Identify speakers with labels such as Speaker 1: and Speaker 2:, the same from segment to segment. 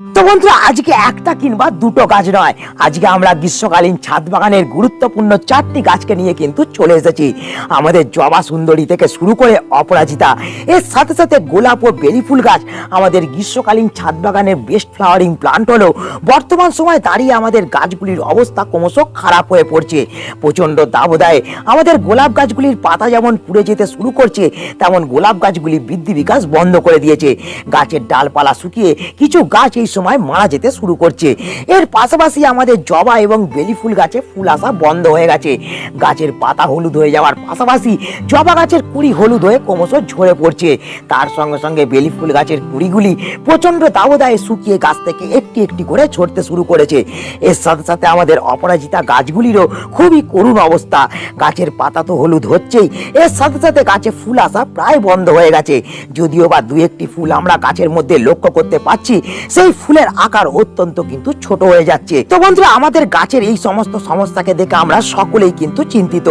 Speaker 1: তো বন্ধুরা, আজকে একটা কিংবা দুটো গাছ নয়। আজকে আমরা গ্রীষ্মকালীন ছাদ বাগানের গুরুত্বপূর্ণ চারটি গাছকে নিয়ে কিন্তু চলে এসেছি। আমাদের জবা সুন্দরী থেকে শুরু করে অপরাজিতা, এর সাথে সাথে গোলাপ ও বেলি ফুল গাছ। আমাদের গ্রীষ্মকালীন ছাদ বাগানের বেস্ট ফ্লাওয়ারিং প্লান্ট হলেও বর্তমান সময় দাঁড়িয়ে আমাদের গাছগুলির অবস্থা ক্রমশ খারাপ হয়ে পড়ছে। প্রচণ্ড দাবদায়ে আমাদের গোলাপ গাছগুলির পাতা যেমন পুড়ে যেতে শুরু করছে, তেমন গোলাপ গাছগুলি বৃদ্ধি বিকাশ বন্ধ করে দিয়েছে। গাছের ডালপালা শুকিয়ে কিছু গাছ এই সময় মারা যেতে শুরু করছে। এর পাশাপাশি আমাদের জবা এবং বেলি ফুল গাছে ফুল আসা বন্ধ হয়ে গেছে। গাছের পাতা হলুদ হয়ে যাওয়ার পাশাপাশি জবা গাছের কুড়ি হলুদ হয়ে ক্রমশ ঝরে পড়ছে। তার সঙ্গে সঙ্গে বেলি ফুল গাছের কুড়িগুলি প্রচণ্ড দাবদায়ে শুকিয়ে গাছ থেকে একটি একটি করে ছড়তে শুরু করেছে। এর সাথে সাথে আমাদের অপরাজিতা গাছগুলিরও খুবই করুণ অবস্থা। গাছের পাতা তো হলুদ হচ্ছেই। এর সাথে সাথে গাছে ফুল আসা প্রায় বন্ধ হয়ে গেছে। যদিও বা দু একটি ফুল আমরা গাছের মধ্যে লক্ষ্য করতে পারছি, সেই ফুলের আকার অত্যন্ত কিন্তু ছোট হয়ে যাচ্ছে। তো বন্ধুরা, আমাদের গাছের এই সমস্ত সমস্যাকে দেখে আমরা সকলেই কিন্তু চিন্তিত।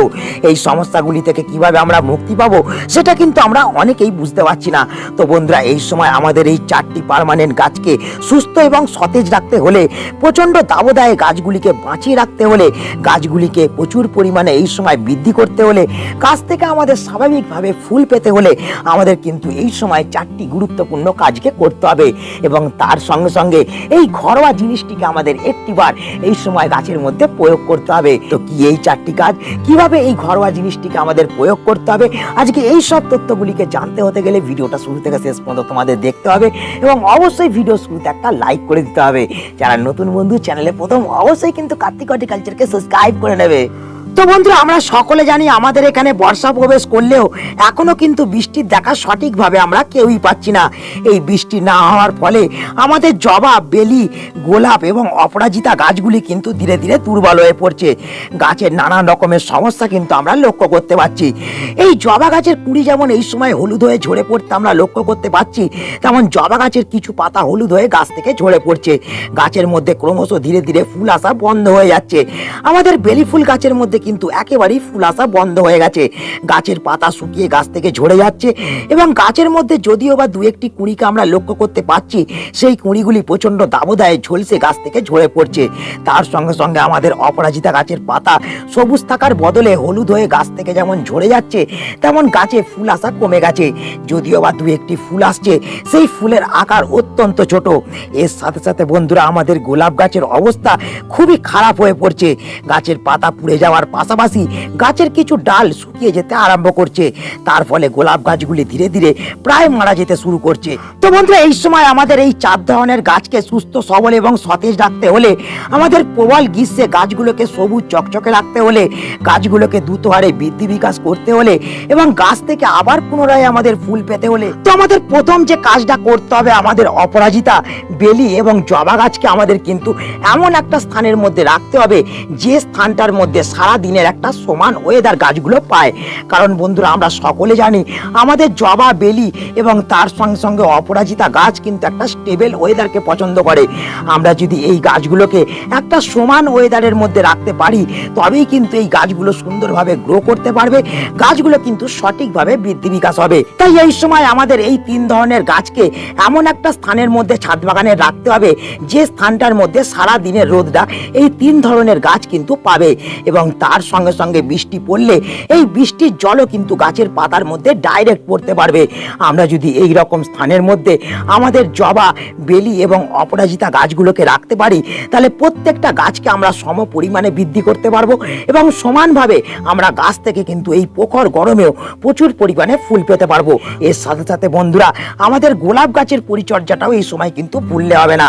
Speaker 1: এই সমস্যাগুলি থেকে কীভাবে আমরা মুক্তি পাবো, সেটা কিন্তু আমরা অনেকেই বুঝতে পারছি না। তো বন্ধুরা, এই সময় আমাদের এই চারটি পার্মানেন্ট গাছকে সুস্থ এবং সতেজ রাখতে হলে প্রচণ্ড দাবদায়ে গাছগুলিকে বাঁচিয়ে রাখতে হলে, গাছগুলিকে প্রচুর পরিমাণে এই সময় বৃদ্ধি করতে হলে, গাছ থেকে আমাদের স্বাভাবিকভাবে ফুল পেতে হলে আমাদের কিন্তু এই সময় চারটি গুরুত্বপূর্ণ কাজকে করতে হবে। এবং তার সঙ্গে সঙ্গে এই ঘরোয়া জিনিসটিকে আমাদের একটিবার এই সময় গাছের মধ্যে প্রয়োগ করতে হবে। তো কি এই চারটি কাজ? কীভাবে এই ঘরোয়া জিনিসটিকে আমাদের প্রয়োগ করতে হবে? আজকে এই সব তথ্যগুলিকে জানতে হতে গেলে ভিডিওটা শুরু থেকে শেষ পর্যন্ত তোমাদের দেখতে হবে এবং অবশ্যই ভিডিও শুরুতে একটা লাইক করে দিতে হবে। যারা নতুন বন্ধু, চ্যানেলে প্রথম, অবশ্যই কিন্তু কার্তিক হর্টিকালচারকে সাবস্ক্রাইব করে নেবে। তো বন্ধুরা, আমরা সকলে জানি আমাদের এখানে বর্ষা প্রবেশ করলেও এখনও কিন্তু বৃষ্টির দেখা সঠিকভাবে আমরা কেউই পাচ্ছি না। এই বৃষ্টি না হওয়ার ফলে আমাদের জবা, বেলি, গোলাপ এবং অপরাজিতা গাছগুলি কিন্তু ধীরে ধীরে দুর্বল হয়ে পড়ছে। গাছের নানান রকমের সমস্যা কিন্তু আমরা লক্ষ্য করতে পারছি। এই জবা গাছের কুড়ি যেমন এই সময় হলুদ হয়ে ঝরে পড়তে আমরা লক্ষ্য করতে পারছি, তেমন জবা গাছের কিছু পাতা হলুদ হয়ে গাছ থেকে ঝরে পড়ছে। গাছের মধ্যে ক্রমশ ধীরে ধীরে ফুল আসা বন্ধ হয়ে যাচ্ছে। আমাদের বেলি ফুল গাছের মধ্যে কিন্তু একেবারেই ফুল আসা বন্ধ হয়ে গেছে। গাছের পাতা শুকিয়ে গাছ থেকে ঝরে যাচ্ছে এবং গাছের মধ্যে যদিও বা দু একটি কুঁড়িকে আমরা লক্ষ্য করতে পারছি, সেই কুঁড়িগুলি প্রচণ্ড দাবদায়ে ঝলসে গাছ থেকে ঝরে পড়ছে। তার সঙ্গে সঙ্গে আমাদের অপরাজিতা গাছের পাতা সবুজ থাকার বদলে হলুদ হয়ে গাছ থেকে যেমন ঝরে যাচ্ছে, তেমন গাছে ফুল আসা কমে গেছে। যদিও বা দু একটি ফুল আসছে, সেই ফুলের আকার অত্যন্ত ছোট। এর সাথে সাথে বন্ধুরা, আমাদের গোলাপ গাছের অবস্থা খুবই খারাপ হয়ে পড়ছে। গাছের পাতা পুড়ে যাওয়ার পাশাপাশি গাছের কিছু ডাল শুকিয়ে যেতে আরম্ভ করছে। তার ফলে গোলাপ গাছগুলি ধীরে ধীরে প্রায় মারা যেতে শুরু করছে। তো বন্ধুরা, এই সময় আমাদের এই চার ধরনের গাছকে সুস্থ, সবল এবং সতেজ রাখতে হলে আমাদের প্রবল গ্রীষ্মে গাছগুলোকে সবুজ, চকচকে রাখতে হলে, গাছগুলোকে দ্রুত হারে বৃদ্ধি বিকাশ করতে হলে এবং গাছ থেকে আবার পুনরায় আমাদের ফুল পেতে হলে। তো আমাদের প্রথম যে কাজটা করতে হবে আমাদের অপরাজিতা, বেলি এবং জবা গাছকে আমাদের কিন্তু এমন একটা স্থানের মধ্যে রাখতে হবে যে স্থানটার মধ্যে সারা দিনের একটা সমান ওয়েদার গাছগুলো পায়। কারণ বন্ধুরা, আমরা সকলে জানি আমাদের জবা বেলি এবং তার সঙ্গে সঙ্গে অপরাজিতা গাছ কিন্তু একটা স্টেবল ওয়েদারকে পছন্দ করে। আমরা যদি এই গাছগুলোকে একটা সমান ওয়েদারের মধ্যে রাখতে পারি, তবেই কিন্তু এই গাছগুলো সুন্দরভাবে গ্রো করতে পারবে। গাছগুলো কিন্তু সঠিকভাবে বৃদ্ধি বিকাশ হবে। তাই এই সময় আমাদের এই তিন ধরনের গাছকে এমন একটা স্থানের মধ্যে ছাদ বাগানে রাখতে হবে, যে স্থানটার মধ্যে সারা দিনের রোদটা এই তিন ধরনের গাছ কিন্তু পাবে। এবং তার সঙ্গে সঙ্গে বৃষ্টি পড়লে এই বৃষ্টির জলও কিন্তু গাছের পাতার মধ্যে ডাইরেক্ট পড়তে পারবে। আমরা যদি এই রকম স্থানের মধ্যে আমাদের জবা, বেলি এবং অপরাজিতা গাছগুলোকে রাখতে পারি, তাহলে প্রত্যেকটা গাছকে আমরা সম পরিমাণে বৃদ্ধি করতে পারব এবং সমানভাবে আমরা গাছ থেকে কিন্তু এই প্রখর গরমেও প্রচুর পরিমাণে ফুল পেতে পারব। এর সাথে সাথে বন্ধুরা, আমাদের গোলাপ গাছের পরিচর্যাটাও এই সময় কিন্তু ভুললে হবে না।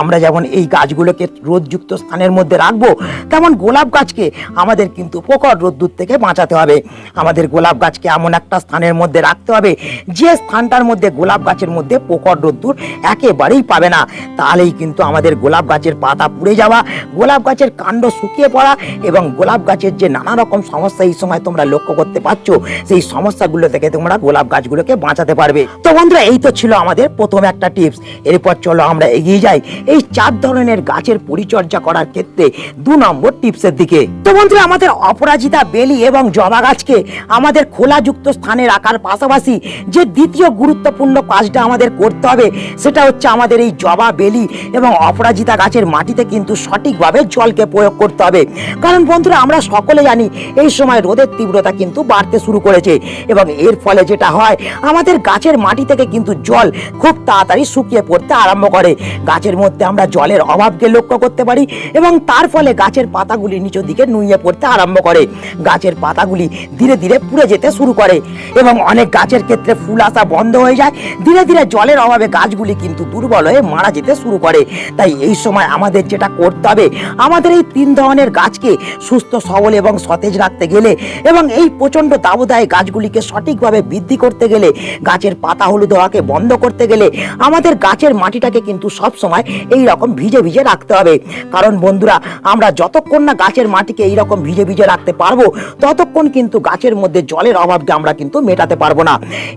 Speaker 1: আমরা যেমন এই গাছগুলোকে রোদযুক্ত স্থানের মধ্যে রাখব, তেমন গোলাপ গাছকে আমাদের কিন্তু প্রখর রোদ্দুর থেকে বাঁচাতে হবে। আমাদের গোলাপ গাছকে এমন একটা স্থানের মধ্যে রাখতে হবে, যে স্থানটার মধ্যে গোলাপ গাছের মধ্যে প্রখর রোদ্দুর একেবারেই পাবে না। তাহলেই কিন্তু আমাদের গোলাপ গাছের পাতা পুড়ে যাওয়া, গোলাপ গাছের কাণ্ড শুকিয়ে পড়া এবং গোলাপ গাছের যে নানা রকম সমস্যা এই সময় তোমরা লক্ষ্য করতে পারছ, সেই সমস্যাগুলো থেকে তোমরা গোলাপ গাছগুলোকে বাঁচাতে পারবে। তো বন্ধুরা, এই তো ছিল আমাদের প্রথম একটা টিপস। এরপর চলো আমরা এগিয়ে যাই এই চার ধরনের গাছের পরিচর্যা করার ক্ষেত্রে দু নম্বর টিপসের দিকে। তো বন্ধুরা আমাদের অপরাজিতা বেলি এবং জবা গাছকে আমাদের খোলাযুক্ত স্থানে রাখার পাশাপাশি যে দ্বিতীয় গুরুত্বপূর্ণ কাজটা আমাদের করতে হবে, সেটা হচ্ছে আমাদের এই জবা বেলি এবং অপরাজিতা গাছের মাটিতে কিন্তু সঠিকভাবে জলকে প্রয়োগ করতে হবে। কারণ বন্ধুরা, আমরা সকলে জানি এই সময় রোদের তীব্রতা কিন্তু বাড়তে শুরু করেছে এবং এর ফলে যেটা হয়, আমাদের গাছের মাটি থেকে কিন্তু জল খুব তাড়াতাড়ি শুকিয়ে পড়তে আরম্ভ করে। গাছের মধ্যে আমরা জলের অভাবকে লক্ষ্য করতে পারি এবং তার ফলে গাছের পাতাগুলি নিচের দিকে নুইয়ে পড়তে আরম্ভ করে। গাছের পাতাগুলি ধীরে ধীরে পুড়ে যেতে শুরু করে এবং অনেক গাছের ক্ষেত্রে ফুল আসা বন্ধ হয়ে যায়। ধীরে ধীরে জলের অভাবে গাছগুলি কিন্তু দুর্বল হয়ে মারা যেতে শুরু করে। তাই এই সময় আমাদের যেটা করতে হবে, আমাদের এই তিন ধরনের গাছকে সুস্থ, সবল এবং সতেজ রাখতে গেলে এবং এই প্রচণ্ড দাবদায় গাছগুলিকে সঠিকভাবে বৃদ্ধি করতে গেলে, গাছের পাতা হলুদ হওয়াকে বন্ধ করতে গেলে আমাদের গাছের মাটিটাকে কিন্তু সব সময় এই রকম ভিজে ভিজে রাখতে হবে। কারণ বন্ধুরা, আমরা যতক্ষণ না গাছের মাটিকে এই রকম ভিজে ভিজে রাখতে পারব, ততক্ষণ কিন্তু গাছের মধ্যে জলের অভাবকে আমরা কিন্তু মেটাতে পারব না।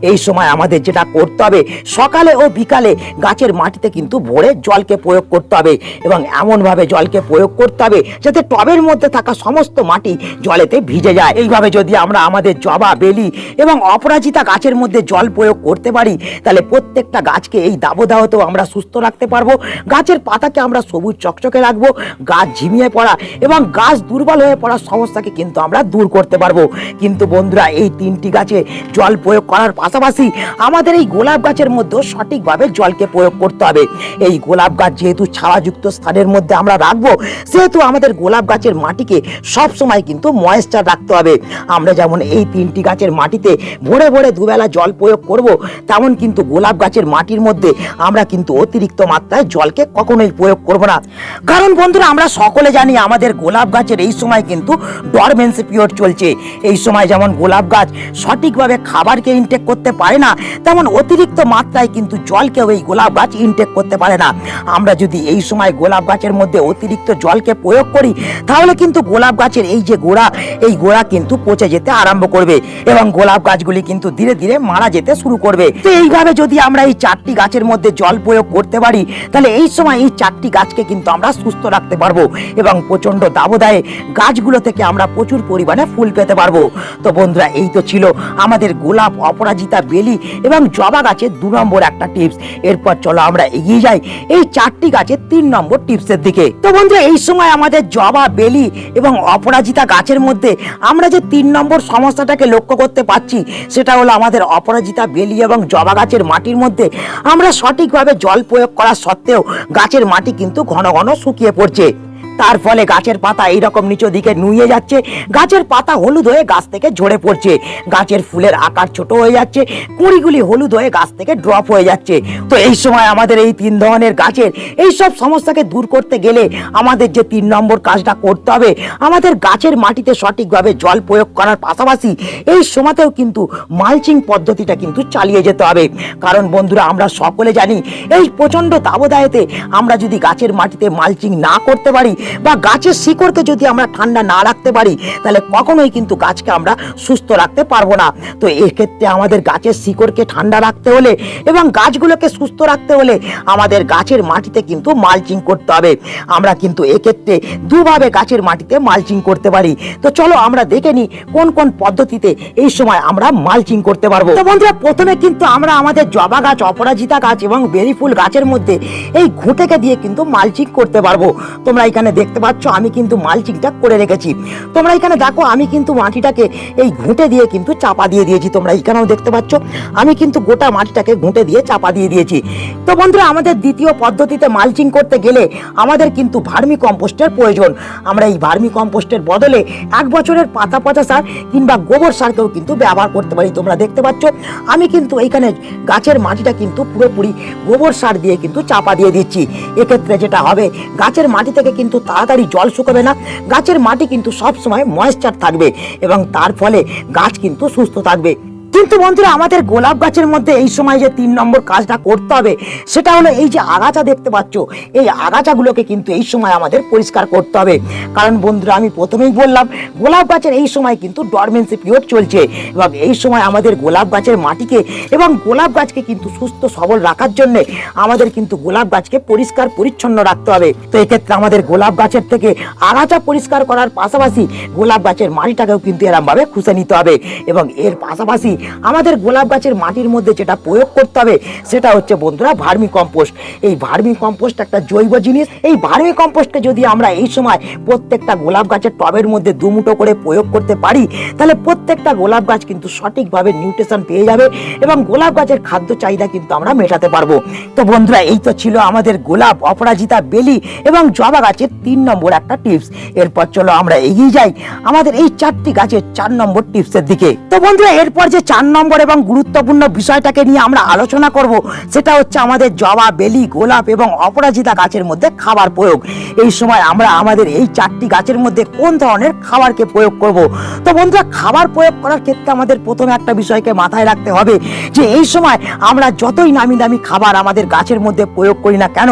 Speaker 1: এই সময় আমাদের যেটা করতে হবে, সকালে ও বিকালে গাছের মাটিতে কিন্তু ভোরে জলকে প্রয়োগ করতে হবে এবং এমনভাবে জলকে প্রয়োগ করতে হবে যাতে টবের মধ্যে থাকা সমস্ত মাটি জলেতে ভিজে যায়। এইভাবে যদি আমরা আমাদের জবা, বেলি এবং অপরাজিতা গাছের মধ্যে জল প্রয়োগ করতে পারি, তাহলে প্রত্যেকটা গাছকে এই দাবদাহতেও আমরা সুস্থ রাখতে পারব, গাছের পাতাকে আমরা সবুজ চকচকে রাখব, গাছ ঝিমিয়ে পড়া এবং গাছ দুর্বল হয়ে পড়ার সমস্যাকে কিন্তু আমরা দূর করতে পারব। কিন্তু বন্ধুরা, এই তিনটি গাছে জল প্রয়োগ করার পাশাপাশি আমাদের এই গোলাপ গাছের মধ্যেও সঠিকভাবে জলকে প্রয়োগ করতে হবে। এই গোলাপ গাছ যেহেতু ছাওয়াযুক্ত স্থানের মধ্যে আমরা রাখব, সেহেতু আমাদের গোলাপ গাছের মাটিকে সব সময় কিন্তু ময়েশ্চার রাখতে হবে। আমরা যেমন এই তিনটি গাছের মাটিতে ভোরে ভোরে দুবেলা জল প্রয়োগ করব, তেমন কিন্তু গোলাপ গাছের মাটির মধ্যে আমরা কিন্তু অতিরিক্ত মাত্রায় জলকে কখনোই প্রয়োগ করব না। কারণ বন্ধুরা, আমরা সকলে জানি আমাদের গোলাপ গাছের এই সময় কিন্তু ডরমেন্সি পিরিয়ড চলছে। এই সময় যেমন গোলাপ গাছ সঠিকভাবে খাবারকে ইনটেক করতে পারে না, তেমন অতিরিক্ত মাত্রায় কিন্তু জলকেও এই গোলাপ গাছ ইনটেক করতে পারে না। আমরা যদি এই সময় গোলাপ গাছের মধ্যে অতিরিক্ত জলকে প্রয়োগ করি, তাহলে কিন্তু গোলাপ গাছের এই যে গোড়া, এই গোড়া কিন্তু পচে যেতে আরম্ভ করবে এবং গোলাপ গাছগুলি কিন্তু ধীরে ধীরে মারা যেতে শুরু করবে। তো এইভাবে যদি আমরা এই চারটি গাছের মধ্যে জল প্রয়োগ করতে পারি, তাহলে এই সময় এই চারটি গাছকে কিন্তু আমরা সুস্থ রাখতে পারব এবং প্রচণ্ড দাবদায়ে গাছগুলো থেকে আমরা প্রচুর পরিমাণে ফুল পেতে পারব। তো বন্ধুরা, এই তো ছিল আমাদের গোলাপ অপরাজিতা বেলি এবং জবা গাছের দু নম্বর একটা টিপস। এরপর চলো আমরা এগিয়ে যাই এই চারটি গাছের তিন নম্বর টিপসের দিকে। তো বন্ধুরা, এই সময় আমাদের জবা বেলি এবং অপরাজিতা গাছের মধ্যে আমরা যে তিন নম্বর সমস্যাটাকে লক্ষ্য করতে পারছি, সেটা হলো আমাদের অপরাজিতা বেলি এবং জবা গাছের মাটির মধ্যে আমরা সঠিকভাবে জল প্রয়োগ করা সত্ত্বেও গাছের মাটি কিন্তু ঘন ঘন শুকিয়ে পড়ছে। তার ফলে গাছের পাতা এইরকম নিচু দিকে নুয়ে যাচ্ছে। গাছের পাতা হলুদ হয়ে গাছ থেকে ঝরে পড়ছে। গাছের ফুলের আকার ছোট হয়ে যাচ্ছে। কুড়িগুলি হলুদ হয়ে গাছ থেকে ড্রপ হয়ে যাচ্ছে। তো এই সময় আমাদের এই তিন ধরনের গাছের এই সব সমস্যাকে দূর করতে গেলে আমাদের যে তিন নম্বর কাজটা করতে হবে, আমাদের গাছের মাটিতে সঠিকভাবে জল প্রয়োগ করার পাশাপাশি এই সময়তেও কিন্তু মালচিং পদ্ধতিটা কিন্তু চালিয়ে যেতে হবে। কারণ বন্ধুরা, আমরা সকলে জানি এই প্রচণ্ড দাবদায়েতে আমরা যদি গাছের মাটিতে মালচিং না করতে পারি বা গাছের শিকড়কে যদি আমরা ঠান্ডা না রাখতে পারি, তাহলে কখনোই কিন্তু গাছকে আমরা সুস্থ রাখতে পারব না। তো এক্ষেত্রে আমাদের গাছের শিকড়কে ঠান্ডা রাখতে হলে এবং গাছগুলোকে সুস্থ রাখতে হলে আমাদের গাছের মাটিতে কিন্তু মালচিং করতে হবে। আমরা কিন্তু এক্ষেত্রে দুভাবে গাছের মাটিতে মালচিং করতে পারি। তো চলো আমরা দেখে নিই কোন কোন পদ্ধতিতে এই সময় আমরা মালচিং করতে পারব। তো বন্ধুরা, প্রথমে কিন্তু আমরা আমাদের জবা গাছ, অপরাজিতা গাছ এবং বেরি ফুল গাছের মধ্যে এই ঘুঁটেকে দিয়ে কিন্তু মালচিং করতে পারব। তোমরা এখানে দেখতে পাচ্ছ, আমি কিন্তু মালচিংটা করে রেখেছি। তোমরা এখানে দেখো, আমি কিন্তু মাটিটাকে এই ঘুঁটে দিয়ে কিন্তু চাপা দিয়ে দিয়েছি। তোমরা এখানেও দেখতে পাচ্ছ, আমি কিন্তু গোটা মাটিটাকে ঘুঁটে দিয়ে চাপা দিয়ে দিয়েছি। তো বন্ধুরা, আমাদের দ্বিতীয় পদ্ধতিতে মালচিং করতে গেলে আমাদের কিন্তু ভার্মি কম্পোস্টের প্রয়োজন। আমরা এই ভার্মি কম্পোস্টের বদলে এক বছরের পাতা পচা সার কিংবা গোবর সারকেও কিন্তু ব্যবহার করতে পারি। তোমরা দেখতে পাচ্ছ, আমি কিন্তু এইখানে গাছের মাটিটা কিন্তু পুরোপুরি গোবর সার দিয়ে কিন্তু চাপা দিয়ে দিচ্ছি। এক্ষেত্রে যেটা হবে, গাছের মাটি থেকে কিন্তু তাড়াতাড়ি জল শুকাবে না। গাছের মাটি কিন্তু সবসময় ময়েশ্চার থাকবে এবং তার ফলে গাছ কিন্তু সুস্থ থাকবে। কিন্তু বন্ধুরা, আমাদের গোলাপ গাছের মধ্যে এই সময় যে তিন নম্বর কাজটা করতে হবে, সেটা হলো এই যে আগাছা দেখতে পাচ্ছ, এই আগাছাগুলোকে কিন্তু এই সময় আমাদের পরিষ্কার করতে হবে। কারণ বন্ধুরা, আমি প্রথমেই বললাম, গোলাপ গাছের এই সময় কিন্তু ডরমেন্সি পিরিয়ড চলছে এবং এই সময় আমাদের গোলাপ গাছের মাটিকে এবং গোলাপ গাছকে কিন্তু সুস্থ সবল রাখার জন্য আমাদের কিন্তু গোলাপ গাছকে পরিষ্কার পরিচ্ছন্ন রাখতে হবে। তো এক্ষেত্রে আমাদের গোলাপ গাছের থেকে আগাছা পরিষ্কার করার পাশাপাশি গোলাপ গাছের মাটিটাকেও কিন্তু এরম ভাবে খুঁজে নিতে হবে এবং এর পাশাপাশি আমাদের গোলাপ গাছের মাটির মধ্যে যেটা প্রয়োগ করতে হবে, সেটা হচ্ছে বন্ধুরা ভার্মি কম্পোস্ট। এই ভার্মি কম্পোস্ট একটা জৈব জিনিস। এই ভার্মি কম্পোস্টকে যদি আমরা এই সময় প্রত্যেকটা গোলাপ গাছের টবের মধ্যে দুমুটো করে প্রয়োগ করতে পারি, তাহলে প্রত্যেকটা গোলাপ গাছ কিন্তু সঠিকভাবে নিউট্রিশন পেয়ে যাবে এবং গোলাপ গাছের খাদ্য চাহিদা কিন্তু আমরা মেটাতে পারব। তো বন্ধুরা, এই তো ছিল আমাদের গোলাপ অপরাজিতা বেলি এবং জবা গাছের তিন নম্বর একটা টিপস। এরপর চলো আমরা এগিয়ে যাই আমাদের এই চারটি গাছের চার নম্বর টিপসের দিকে। তো বন্ধুরা, এরপর যে চার নম্বর এবং গুরুত্বপূর্ণ বিষয়টাকে নিয়ে আমরা আলোচনা করব। সেটা হচ্ছে আমাদের জবা, বেলি, গোলাপ এবং অপরাজিতা গাছের মধ্যে খাবার প্রয়োগ। এই সময় আমরা আমাদের এই চারটি গাছের মধ্যে কোন ধরনের খাবারকে প্রয়োগ করব? তো বন্ধুরা, খাবার প্রয়োগ করার ক্ষেত্রে আমাদের প্রথমে একটা বিষয়কে মাথায় রাখতে হবে যে এই সময় আমরা যতই নামি দামি খাবার আমাদের গাছের মধ্যে প্রয়োগ করি না কেন,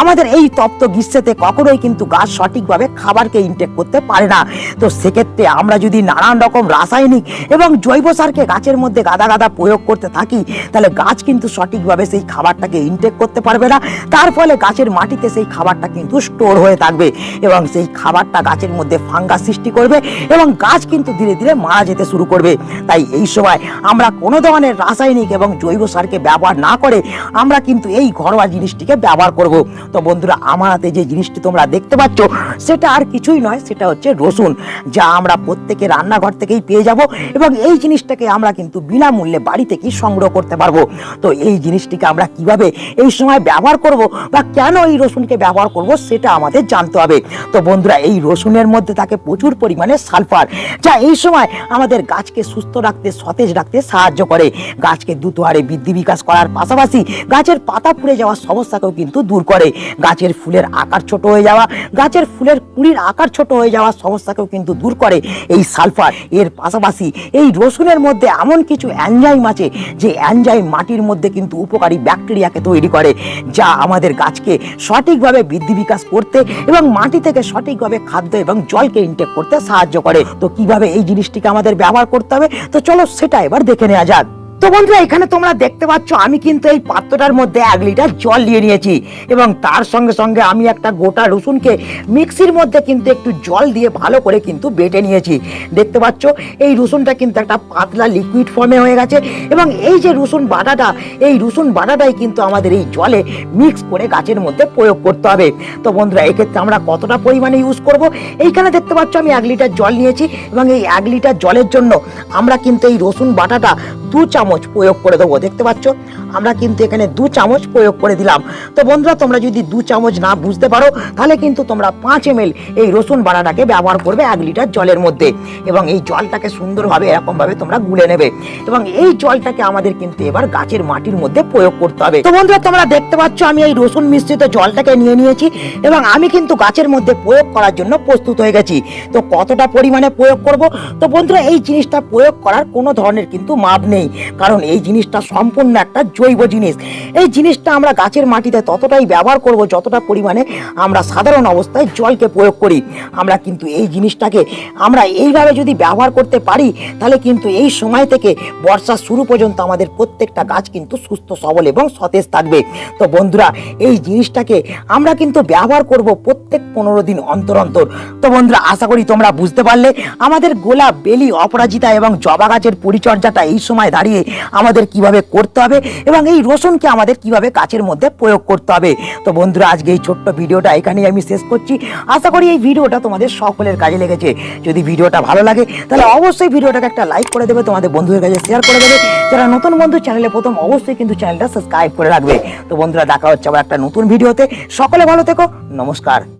Speaker 1: আমাদের এই তপ্ত গ্রীষ্মেতে কখনোই কিন্তু গাছ সঠিকভাবে খাবারকে ইনটেক করতে পারে না। তো সেক্ষেত্রে আমরা যদি নানান রকম রাসায়নিক এবং জৈব সারকে গাছের মধ্যে গাদা গাদা প্রয়োগ করতে থাকি, তাহলে গাছ কিন্তু সঠিকভাবে সেই খাবারটাকে ইনটেক করতে পারবে না। তার ফলে গাছের মাটিতে সেই খাবারটা কিন্তু স্টোর হয়ে থাকবে এবং সেই খাবারটা গাছের মধ্যে ফাঙ্গাস সৃষ্টি করবে এবং গাছ কিন্তু ধীরে ধীরে মারা যেতে শুরু করবে। তাই এই সময় আমরা কোনো ধরনের রাসায়নিক এবং জৈব সারকে ব্যবহার না করে আমরা কিন্তু এই ঘরোয়া জিনিসটিকে ব্যবহার করব। তো বন্ধুরা, আমার হাতে যে জিনিসটি তোমরা দেখতে পাচ্ছ, সেটা আর কিছুই নয়, সেটা হচ্ছে রসুন, যা আমরা প্রত্যেকে রান্নাঘর থেকেই পেয়ে যাব এবং এই জিনিসটাকে আমরা কিন্তু বিনামূল্যে বাড়ি থেকেই সংগ্রহ করতে পারব? তো এই জিনিসটিকে আমরা কীভাবে এই সময় ব্যবহার করব বা কেন এই রসুনকে ব্যবহার করব সেটা আমাদের জানতে হবে। তো বন্ধুরা, এই রসুনের মধ্যে থাকে প্রচুর পরিমাণে সালফার, যা এই সময় আমাদের গাছকে সুস্থ রাখতে, সতেজ রাখতে সাহায্য করে। গাছকে দ্রুত হারে বৃদ্ধি বিকাশ করার পাশাপাশি গাছের পাতা পুড়ে যাওয়ার সমস্যাকেও কিন্তু দূর করে। গাছের ফুলের আকার ছোট হয়ে যাওয়া, গাছের ফুলের কুড়ির আকার ছোট হয়ে যাওয়ার সমস্যাকেও কিন্তু দূর করে এই সালফার। এর পাশাপাশি এই রসুনের মধ্যে এমন কিছু অ্যানজাইম আছে যে অ্যানজাইম মাটির মধ্যে কিন্তু উপকারী ব্যাকটেরিয়াকে তৈরি করে, যা আমাদের গাছকে সঠিকভাবে বৃদ্ধি বিকাশ করতে এবং মাটি থেকে সঠিকভাবে খাদ্য এবং জলকে ইনটেক করতে সাহায্য করে। তো কীভাবে এই জিনিসটিকে আমাদের ব্যবহার করতে হবে? তো চলো সেটা এবার দেখে নেওয়া যাক। তো বন্ধুরা, এখানে তোমরা দেখতে পাচ্ছ, আমি কিন্তু এই পাত্রটার মধ্যে এক লিটার জল নিয়ে নিয়েছি এবং তার সঙ্গে সঙ্গে আমি একটা গোটা রসুনকে মিক্সির মধ্যে কিন্তু একটু জল দিয়ে ভালো করে কিন্তু বেটে নিয়েছি। দেখতে পাচ্ছ, এই রসুনটা কিন্তু একটা পাতলা লিকুইড ফর্মে হয়ে গেছে এবং এই যে রসুন বাটাটা, এই রসুন বাটাটাই কিন্তু আমাদের এই জলে মিক্স করে গাছের মধ্যে প্রয়োগ করতে হবে। তো বন্ধুরা, এক্ষেত্রে আমরা কতটা পরিমাণে ইউজ করব? এইখানে দেখতে পাচ্ছ, আমি এক লিটার জল নিয়েছি এবং এই এক লিটার জলের জন্য আমরা কিন্তু এই রসুন বাটাটা দু চামচ প্রয়োগ করে দেবো, দেখতে পাচ্ছ? আমরা কিন্তু এখানে দু চামচ প্রয়োগ করে দিলাম। তো বন্ধুরা, তোমরা যদি দু চামচ না বুঝতে পারো, তাহলে কিন্তু তোমরা পাঁচ এম এই রসুন বাড়াটাকে ব্যবহার করবে এক লিটার জলের মধ্যে। এবং এই জলটাকে সুন্দরভাবে, এরকমভাবে তোমরা গুলে নেবে। এবং এই জলটাকে আমাদের কিন্তু এবার গাছের মাটির মধ্যে প্রয়োগ করতে হবে। তো বন্ধুরা, তোমরা দেখতে পাচ্ছ, আমি এই রসুন মিশ্রিত জলটাকে নিয়ে নিয়েছি। এবং আমি কিন্তু গাছের মধ্যে প্রয়োগ করার জন্য প্রস্তুত হয়ে গেছি। তো কতটা পরিমাণে প্রয়োগ করব? তো বন্ধুরা, এই জিনিসটা প্রয়োগ করার কোনো ধরনের কিন্তু মাপ নেই। কারণ এই জিনিসটা সম্পূর্ণ একটা জৈব জিনিস। এই জিনিসটা আমরা গাছের মাটিতে ততটাই ব্যবহার করব যতটা পরিমাণে আমরা সাধারণ অবস্থায় জলকে প্রয়োগ করি। আমরা কিন্তু এই জিনিসটাকে আমরা এইভাবে যদি ব্যবহার করতে পারি, তাহলে কিন্তু এই সময় থেকে বর্ষা শুরু পর্যন্ত আমাদের প্রত্যেকটা গাছ কিন্তু সুস্থ, সবল এবং সতেজ থাকবে। তো বন্ধুরা, এই জিনিসটাকে আমরা কিন্তু ব্যবহার করব প্রত্যেক পনেরো দিন অন্তর অন্তর। তো বন্ধুরা, আশা করি তোমরা বুঝতে পারলে, আমাদের গোলাপ, বেলি, অপরাজিতা এবং জবা গাছের পরিচর্যাটা এই সময় দাঁড়িয়ে আমাদের কীভাবে করতে হবে এবং এই রসুনকে আমাদের কীভাবে কাছের মধ্যে প্রয়োগ করতে হবে। তো বন্ধুরা, আজকে এই ছোট্ট ভিডিওটা এখানেই আমি শেষ করছি। আশা করি এই ভিডিওটা তোমাদের সকলের কাজে লেগেছে। যদি ভিডিওটা ভালো লাগে, তাহলে অবশ্যই ভিডিওটাকে একটা লাইক করে দেবে, তোমাদের বন্ধুদের কাছে শেয়ার করে দেবে। যারা নতুন বন্ধু চ্যানেলে প্রথম, অবশ্যই কিন্তু চ্যানেলটা সাবস্ক্রাইব করে রাখবে। তো বন্ধুরা, দেখা হচ্ছে আবার একটা নতুন ভিডিওতে। সকলে ভালো থেকো, নমস্কার।